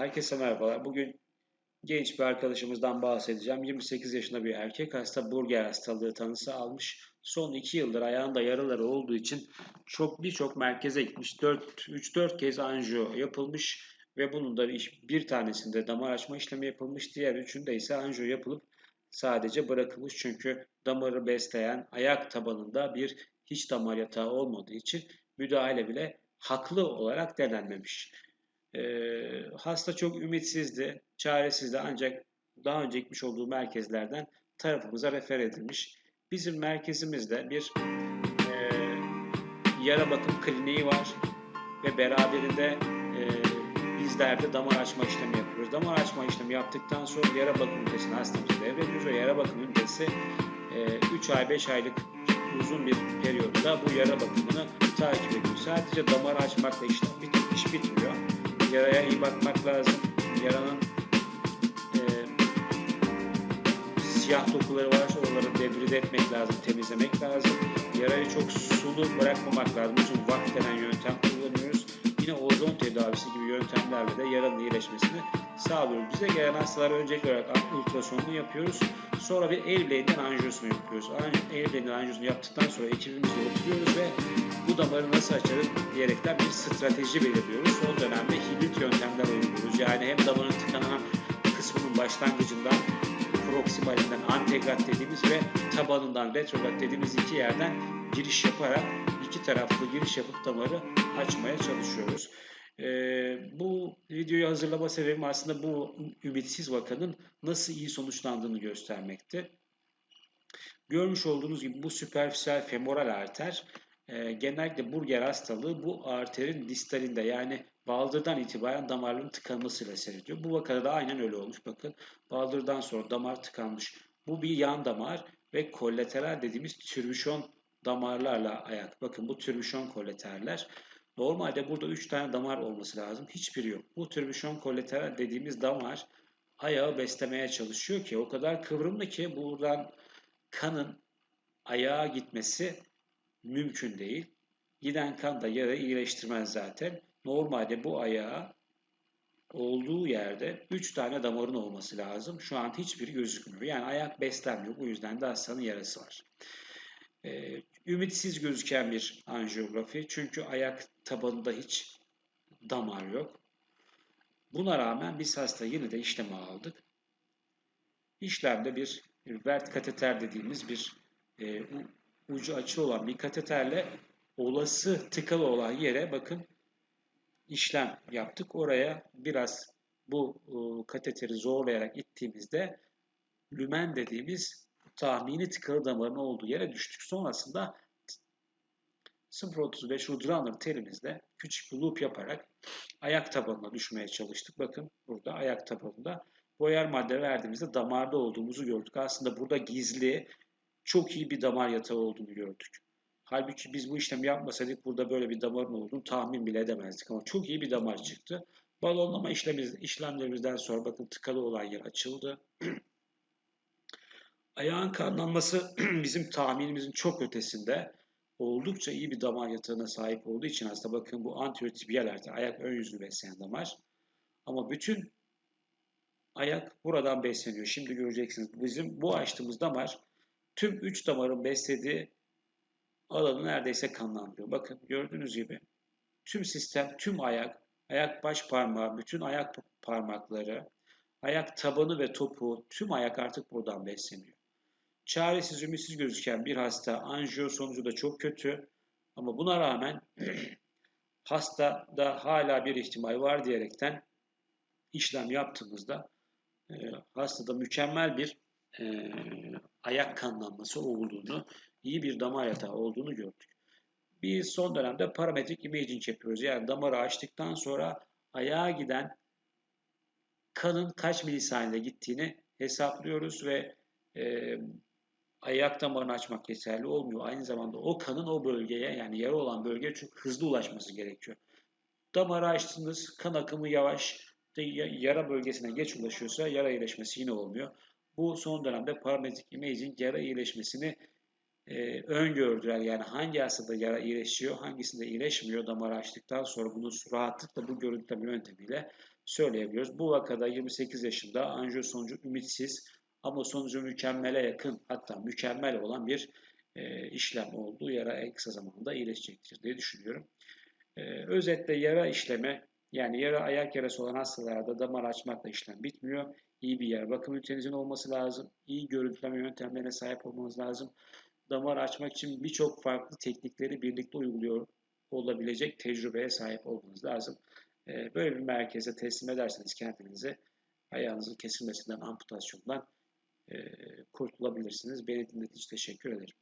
Herkese merhabalar. Bugün genç bir arkadaşımızdan bahsedeceğim. 28 yaşında bir erkek hasta burger hastalığı tanısı almış. Son 2 yıldır ayağında yaraları olduğu için çok birçok merkeze gitmiş. 3-4 kez anjiyo yapılmış ve bunun da bir tanesinde damar açma işlemi yapılmış. Diğer üçünde ise anjiyo yapılıp sadece bırakılmış. Çünkü damarı besleyen ayak tabanında bir hiç damar yatağı olmadığı için müdahale bile haklı olarak denenmemiş. E, hasta çok ümitsizdi, çaresizdi ancak daha önce gitmiş olduğu merkezlerden tarafımıza refer edilmiş. Bizim merkezimizde bir e, yara bakım kliniği var ve beraberinde e, bizler de damar açma işlemi yapıyoruz. Damar açma işlemi yaptıktan sonra yara bakım ünitesini hastamıza devrediyoruz ve yara bakım ünitesi e, 3 ay 5 aylık uzun bir periyotta bu yara bakımını takip ediyor. Sadece damar açmakla işlem bit iş bitmiyor yaraya iyi bakmak lazım. Yaranın e, siyah dokuları varsa oraları debride etmek lazım, temizlemek lazım. Yarayı çok sulu bırakmamak lazım. Uzun vakit denen yöntem kullanıyoruz. Yine ozon tedavisi gibi yöntemlerle de yaranın iyileşmesini sağlıyoruz. Bize gelen hastalara öncelikli olarak ultrasonunu yapıyoruz. Sonra bir el bileğinden anjiyosunu yapıyoruz. El bileğinden anjiyosunu yaptıktan sonra ekibimizle oturuyoruz ve bu damarı nasıl açarız diyerekten bir strateji belirliyoruz. Son dönemde hibrit yöntemler uyguluyoruz. Yani hem damarın tıkanan kısmının başlangıcından proksimalinden antegrat dediğimiz ve tabanından retrograt dediğimiz iki yerden giriş yaparak iki taraflı giriş yapıp damarı açmaya çalışıyoruz. Ee, bu videoyu hazırlama sebebim aslında bu ümitsiz vakanın nasıl iyi sonuçlandığını göstermekti. Görmüş olduğunuz gibi bu süperficial femoral arter e, genellikle burger hastalığı bu arterin distalinde yani baldırdan itibaren damarların tıkanmasıyla seyrediyor. Bu vakada da aynen öyle olmuş. Bakın baldırdan sonra damar tıkanmış. Bu bir yan damar ve kollateral dediğimiz türbüşon damarlarla ayak. Bakın bu türbüşon kollaterler. Normalde burada 3 tane damar olması lazım. Hiçbiri yok. Bu türbüşon kollateral dediğimiz damar ayağı beslemeye çalışıyor ki o kadar kıvrımlı ki buradan kanın ayağa gitmesi mümkün değil. Giden kan da yara iyileştirmez zaten. Normalde bu ayağa olduğu yerde 3 tane damarın olması lazım. Şu an hiçbiri gözükmüyor. Yani ayak beslenmiyor. Bu yüzden de hastanın yarası var. Ee, ümitsiz gözüken bir anjiyografi. Çünkü ayak tabanında hiç damar yok. Buna rağmen biz hasta yine de işleme aldık. İşlemde bir vert kateter dediğimiz bir e, ucu açı olan bir kateterle olası tıkalı olan yere bakın işlem yaptık. Oraya biraz bu e, kateteri zorlayarak ittiğimizde lümen dediğimiz tahmini tıkalı damarın olduğu yere düştük. Sonrasında 0.35 Rudraner terimizle küçük bir loop yaparak ayak tabanına düşmeye çalıştık. Bakın burada ayak tabanında boyar madde verdiğimizde damarda olduğumuzu gördük. Aslında burada gizli çok iyi bir damar yatağı olduğunu gördük. Halbuki biz bu işlemi yapmasaydık burada böyle bir damarın olduğunu tahmin bile edemezdik ama çok iyi bir damar çıktı. Balonlama işlemimiz, işlemlerimizden sonra bakın tıkalı olan yer açıldı. Ayağın kanlanması bizim tahminimizin çok ötesinde oldukça iyi bir damar yatağına sahip olduğu için hasta bakın bu antiotibiyal arter, ayak ön yüzünü besleyen damar. Ama bütün ayak buradan besleniyor. Şimdi göreceksiniz. Bizim bu açtığımız damar tüm üç damarın beslediği alanı neredeyse kanlandırıyor. Bakın gördüğünüz gibi tüm sistem, tüm ayak, ayak baş parmağı, bütün ayak parmakları, ayak tabanı ve topu, tüm ayak artık buradan besleniyor. Çaresiz, ümitsiz gözüken bir hasta anjiyo sonucu da çok kötü. Ama buna rağmen hasta da hala bir ihtimal var diyerekten işlem yaptığımızda e, hastada mükemmel bir e, ayak kanlanması olduğunu, iyi bir damar yatağı olduğunu gördük. Biz son dönemde parametrik imaging yapıyoruz. Yani damarı açtıktan sonra ayağa giden kanın kaç milisaniyede gittiğini hesaplıyoruz ve e, ayak damarını açmak yeterli olmuyor. Aynı zamanda o kanın o bölgeye yani yara olan bölgeye çok hızlı ulaşması gerekiyor. Damarı açtınız, kan akımı yavaş, yara bölgesine geç ulaşıyorsa yara iyileşmesi yine olmuyor. Bu son dönemde parametrik imaging yara iyileşmesini e, öngördüler. Yani hangi hastada yara iyileşiyor, hangisinde iyileşmiyor damar açtıktan sonra bunu rahatlıkla bu görüntüleme yöntemiyle söyleyebiliyoruz. Bu vakada 28 yaşında anjiyo sonucu ümitsiz ama sonucu mükemmele yakın hatta mükemmel olan bir e, işlem olduğu yara en kısa zamanda iyileşecektir diye düşünüyorum. E, özetle yara işleme yani yara ayak yarası olan hastalarda damar açmakla işlem bitmiyor. İyi bir yara bakım ünitenizin olması lazım. İyi görüntüleme yöntemlerine sahip olmanız lazım. Damar açmak için birçok farklı teknikleri birlikte uyguluyor olabilecek tecrübeye sahip olmanız lazım. Ee, böyle bir merkeze teslim ederseniz kendinizi ayağınızın kesilmesinden, amputasyondan e, kurtulabilirsiniz. Beni dinlediğiniz için teşekkür ederim.